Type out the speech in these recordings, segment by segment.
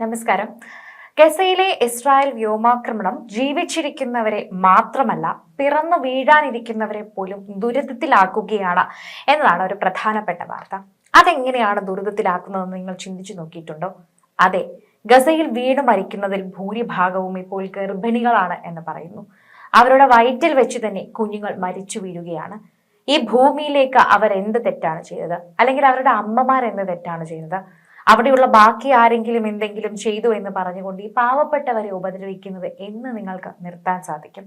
നമസ്കാരം. ഗസയിലെ ഇസ്രായേൽ വ്യോമാക്രമണം ജീവിച്ചിരിക്കുന്നവരെ മാത്രമല്ല പിറന്നു വീഴാനിരിക്കുന്നവരെ പോലും ദുരിതത്തിലാക്കുകയാണ് എന്നതാണ് ഒരു പ്രധാനപ്പെട്ട വാർത്ത. അതെങ്ങനെയാണ് ദുരിതത്തിലാക്കുന്നതെന്ന് നിങ്ങൾ ചിന്തിച്ചു നോക്കിയിട്ടുണ്ടോ? അതെ ഗസയിൽ വീണ് മരിക്കുന്നതിൽ ഭൂരിഭാഗവും ഇപ്പോൾ ഗർഭിണികളാണ് എന്ന് പറയുന്നു. അവരുടെ വയറ്റിൽ വെച്ച് തന്നെ കുഞ്ഞുങ്ങൾ മരിച്ചു വീഴുകയാണ്. ഈ ഭൂമിയിലേക്ക് അവർ എന്ത് തെറ്റാണ് ചെയ്തത്? അല്ലെങ്കിൽ അവരുടെ അമ്മമാർ എന്ത് തെറ്റാണ് ചെയ്തത്? അവിടെയുള്ള ബാക്കി ആരെങ്കിലും എന്തെങ്കിലും ചെയ്തു എന്ന് പറഞ്ഞുകൊണ്ട് ഈ പാവപ്പെട്ടവരെ ഉപദ്രവിക്കുന്നത് എന്ന് നിങ്ങൾക്ക് നിർത്താൻ സാധിക്കും.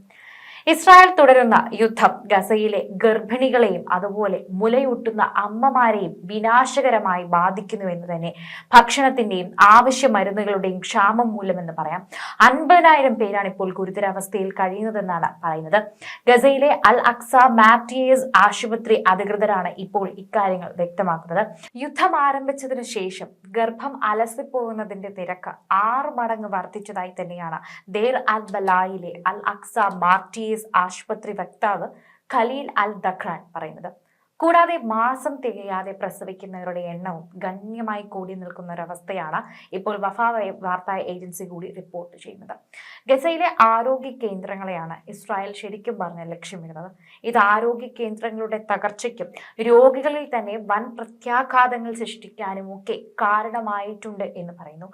ഇസ്രായേൽ തുടരുന്ന യുദ്ധം ഗസയിലെ ഗർഭിണികളെയും അതുപോലെ മുലയൂട്ടുന്ന അമ്മമാരെയും വിനാശകരമായി ബാധിക്കുന്നു എന്ന് തന്നെ ഭക്ഷണത്തിന്റെയും ആവശ്യ മരുന്നുകളുടെയും ക്ഷാമം മൂലമെന്ന് പറയാം. അൻപതിനായിരം പേരാണ് ഇപ്പോൾ ഗുരുതരാവസ്ഥയിൽ കഴിയുന്നതെന്നാണ് പറയുന്നത്. ഗസയിലെ അൽ അക്സ മാറ്റിയേഴ്സ് ആശുപത്രി അധികൃതരാണ് ഇപ്പോൾ ഇക്കാര്യങ്ങൾ വ്യക്തമാക്കുന്നത്. യുദ്ധം ആരംഭിച്ചതിനു ശേഷം ഗർഭം അലസിപ്പോകുന്നതിന്റെ തിരക്ക് ആറ് മടങ്ങ് വർദ്ധിച്ചതായി തന്നെയാണ് ദേർ അൽ ബലായിലെ അൽ അക്സ മാർട്ടിയേസ് ആശുപത്രി വക്താവ് ഖലീൽ അൽ ദഖ്റാൻ പറയുന്നത്. കൂടാതെ മാസം തികയാതെ പ്രസവിക്കുന്നവരുടെ എണ്ണവും ഗണ്യമായി കൂടി നിൽക്കുന്ന ഒരവസ്ഥയാണ് ഇപ്പോൾ വഫ വാർത്താ ഏജൻസി കൂടി റിപ്പോർട്ട് ചെയ്യുന്നത്. ഗസയിലെ ആരോഗ്യ കേന്ദ്രങ്ങളെയാണ് ഇസ്രായേൽ ശരിക്കും പറഞ്ഞ ലക്ഷ്യമിടുന്നത്. ഇത് ആരോഗ്യ കേന്ദ്രങ്ങളുടെ തകർച്ചയ്ക്കും രോഗികളിൽ തന്നെ വൻ പ്രത്യാഘാതങ്ങൾ സൃഷ്ടിക്കാനും ഒക്കെ കാരണമായിട്ടുണ്ട് എന്ന് പറയുന്നു.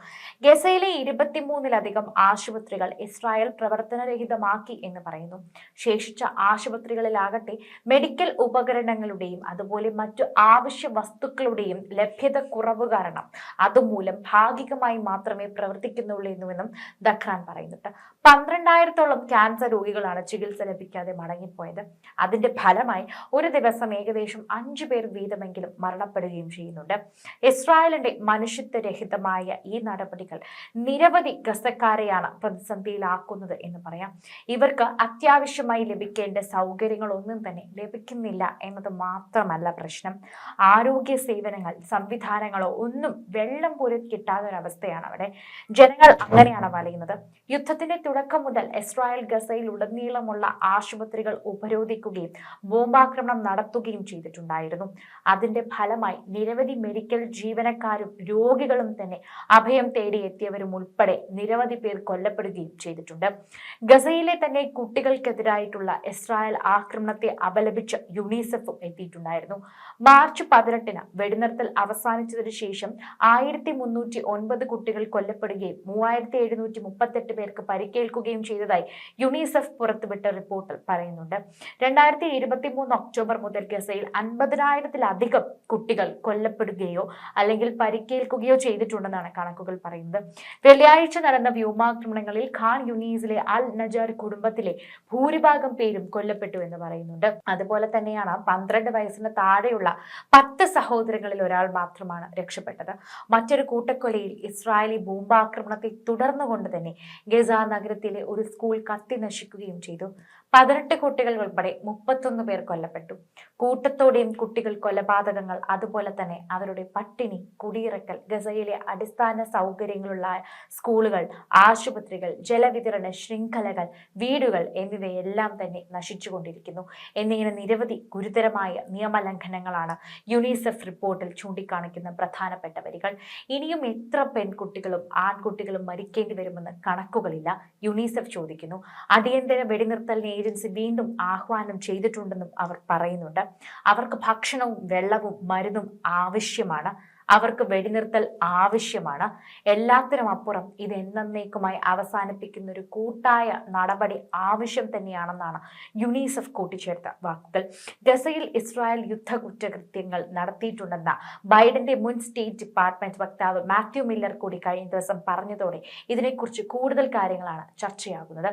ഗസയിലെ ഇരുപത്തിമൂന്നിലധികം ആശുപത്രികൾ ഇസ്രായേൽ പ്രവർത്തനരഹിതമാക്കി എന്ന് പറയുന്നു. ശേഷിച്ച ആശുപത്രികളിലാകട്ടെ മെഡിക്കൽ ഉപകരണങ്ങളുടെയും അതുപോലെ മറ്റു ആവശ്യ വസ്തുക്കളുടെയും ലഭ്യത കുറവ് കാരണം അതുമൂലം ഭാഗികമായി മാത്രമേ പ്രവർത്തിക്കുന്നുള്ളൂ എന്നുവെന്നും ദഖ്രാൻ പറയുന്നുണ്ട് പന്ത്രണ്ടായിരത്തോളം ക്യാൻസർ രോഗികളാണ് ചികിത്സ ലഭിക്കാതെ മടങ്ങിപ്പോയത്. അതിന്റെ ഫലമായി ഒരു ദിവസം ഏകദേശം അഞ്ചു പേർ വീതമെങ്കിലും മരണപ്പെടുകയും ചെയ്യുന്നുണ്ട്. ഇസ്രായേലിന്റെ മനുഷ്യത്വരഹിതമായ ഈ നടപടികൾ നിരവധി ഗസക്കാരെയാണ് പ്രതിസന്ധിയിലാക്കുന്നത് എന്ന് പറയാം. ഇവർക്ക് അത്യാവശ്യമായി ലഭിക്കേണ്ട സൗകര്യങ്ങളൊന്നും തന്നെ ലഭിക്കുന്നില്ല എന്നത് മാത്രമല്ല പ്രശ്നം. ആരോഗ്യ സേവനങ്ങൾ സംവിധാനങ്ങളോ ഒന്നും വെള്ളം പോലും കിട്ടാത്ത ഒരവസ്ഥയാണ് അവിടെ ജനങ്ങൾ അങ്ങനെയാണ് വലയുന്നത് യുദ്ധത്തിന്റെ തുടക്കം മുതൽ ഇസ്രായേൽ ഗസയിൽ ഉടനീളമുള്ള ആശുപത്രികൾ ഉപരോധിക്കുകയും ബോംബാക്രമണം നടത്തുകയും ചെയ്തിട്ടുണ്ടായിരുന്നു. അതിന്റെ ഫലമായി നിരവധി മെഡിക്കൽ ജീവനക്കാരും രോഗികളും തന്നെ അഭയം തേടി എത്തിയവരും ഉൾപ്പെടെ നിരവധി പേർ കൊല്ലപ്പെടുകയും ചെയ്തിട്ടുണ്ട്. ഗസയിലെ തന്നെ കുട്ടികൾക്കെതിരായിട്ടുള്ള ഇസ്രായേൽ ആക്രമണത്തെ അപലപിച്ച് യുണിസെഫും എത്തിയിട്ടുണ്ടായിരുന്നു മാർച്ച് പതിനെട്ടിന് വെടിനിർത്തൽ അവസാനിച്ചതിനു ശേഷം ആയിരത്തി മുന്നൂറ്റി ഒൻപത് കുട്ടികൾ കൊല്ലപ്പെടുകയും മൂവായിരത്തി എഴുന്നൂറ്റി മുപ്പത്തെട്ട് പേർക്ക് പരിക്കേൽക്കുകയും ചെയ്തതായി യുണിസെഫ് പുറത്തുവിട്ട റിപ്പോർട്ടിൽ പറയുന്നുണ്ട്. രണ്ടായിരത്തി ഇരുപത്തി മൂന്ന് ഒക്ടോബർ മുതൽ ഗസയിൽ അൻപതിനായിരത്തിലധികം കുട്ടികൾ കൊല്ലപ്പെടുകയോ അല്ലെങ്കിൽ പരിക്കേൽക്കുകയോ ചെയ്തിട്ടുണ്ടെന്നാണ് കണക്കുകൾ പറയുന്നത്. വെള്ളിയാഴ്ച നടന്ന വ്യോമാക്രമണങ്ങളിൽ ഖാൻ യുനീസിലെ അൽ നജാർ കുടുംബത്തിലെ ഭൂരിഭാഗം പേരും കൊല്ലപ്പെട്ടു എന്ന് പറയുന്നുണ്ട്. അതുപോലെ തന്നെയാണ് പന്ത്രണ്ട് വയസ്സിന് താഴെയുള്ള പത്ത് സഹോദരങ്ങളിൽ ഒരാൾ മാത്രമാണ് രക്ഷപ്പെട്ടത്. മറ്റൊരു കൂട്ടക്കൊലയിൽ ഇസ്രായേലി ബോംബാക്രമണത്തെ തുടർന്നുകൊണ്ട് തന്നെ ഗസ നഗരത്തിലെ ഒരു സ്കൂൾ കത്തി നശിക്കുകയും ചെയ്തു. പതിനെട്ട് കുട്ടികൾ ഉൾപ്പെടെ മുപ്പത്തൊന്ന് പേർ കൊല്ലപ്പെട്ടു. കൂട്ടത്തോടെയും കുട്ടികൾ കൊലപാതകങ്ങൾ അതുപോലെ തന്നെ അവരുടെ പട്ടിണി കുടിയിറക്കൽ ഗസയിലെ അടിസ്ഥാന സൗകര്യങ്ങളുള്ള സ്കൂളുകൾ ആശുപത്രികൾ ജലവിതരണ ശൃംഖലകൾ വീടുകൾ എന്നിവയെല്ലാം തന്നെ നശിച്ചുകൊണ്ടിരിക്കുന്നു. എന്നിങ്ങനെ നിരവധി ഗുരുതരമായ നിയമലംഘനങ്ങളാണ് യുണിസെഫ് റിപ്പോർട്ടിൽ ചൂണ്ടിക്കാണിക്കുന്ന പ്രധാനപ്പെട്ട വരികൾ. ഇനിയും എത്ര പെൺകുട്ടികളും ആൺകുട്ടികളും മരിക്കേണ്ടി വരുമെന്ന് കണക്കുകളില്ല യുണിസെഫ് ചോദിക്കുന്നു. അടിയന്തര വെടിനിർത്തലിനെ ഏജൻസി വീണ്ടും ആഹ്വാനം ചെയ്തിട്ടുണ്ടെന്നും അവർ പറയുന്നുണ്ട്. അവർക്ക് ഭക്ഷണവും വെള്ളവും മരുന്നും ആവശ്യമാണ്. അവർക്ക് വെടിനിർത്തൽ ആവശ്യമാണ്. എല്ലാത്തിനും അപ്പുറം ഇത് എന്നേക്കുമായി അവസാനിപ്പിക്കുന്ന ഒരു കൂട്ടായ നടപടി ആവശ്യം തന്നെയാണെന്നാണ് യുണിസെഫ് കൂട്ടിച്ചേർത്ത വാക്കുകൾ. ഗസയിൽ ഇസ്രായേൽ യുദ്ധ കുറ്റകൃത്യങ്ങൾ നടത്തിയിട്ടുണ്ടെന്ന ബൈഡന്റെ മുൻ സ്റ്റേറ്റ് ഡിപ്പാർട്ട്മെന്റ് വക്താവ് മാത്യു മില്ലർ കൂടി കഴിഞ്ഞ ദിവസം പറഞ്ഞതോടെ ഇതിനെക്കുറിച്ച് കൂടുതൽ കാര്യങ്ങളാണ് ചർച്ചയാകുന്നത്.